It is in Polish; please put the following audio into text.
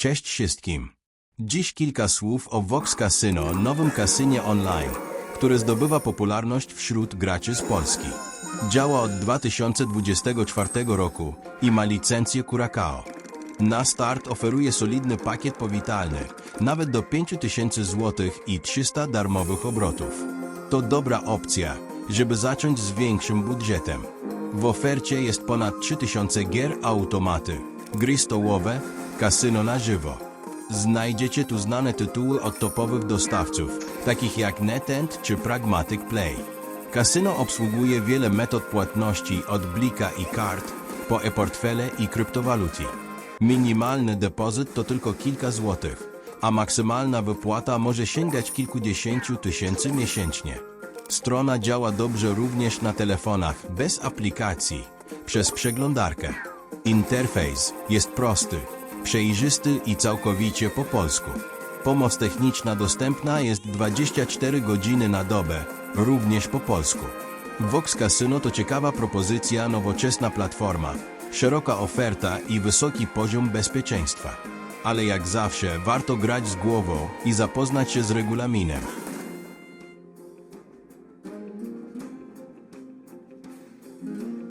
Cześć wszystkim. Dziś kilka słów o Vox Casino, nowym kasynie online, które zdobywa popularność wśród graczy z Polski. Działa od 2024 roku i ma licencję Curacao. Na start oferuje solidny pakiet powitalny, nawet do 5000 zł i 300 darmowych obrotów. To dobra opcja, żeby zacząć z większym budżetem. W ofercie jest ponad 3000 gier automaty, gry stołowe, kasyno na żywo. Znajdziecie tu znane tytuły od topowych dostawców, takich jak NetEnt czy Pragmatic Play. Kasyno obsługuje wiele metod płatności od blika i kart, po e-portfele i kryptowaluty. Minimalny depozyt to tylko kilka złotych, a maksymalna wypłata może sięgać kilkudziesięciu tysięcy miesięcznie. Strona działa dobrze również na telefonach bez aplikacji, przez przeglądarkę. Interfejs jest prosty, przejrzysty i całkowicie po polsku. Pomoc techniczna dostępna jest 24 godziny na dobę, również po polsku. Vox Casino to ciekawa propozycja, nowoczesna platforma, szeroka oferta i wysoki poziom bezpieczeństwa. Ale jak zawsze warto grać z głową i zapoznać się z regulaminem.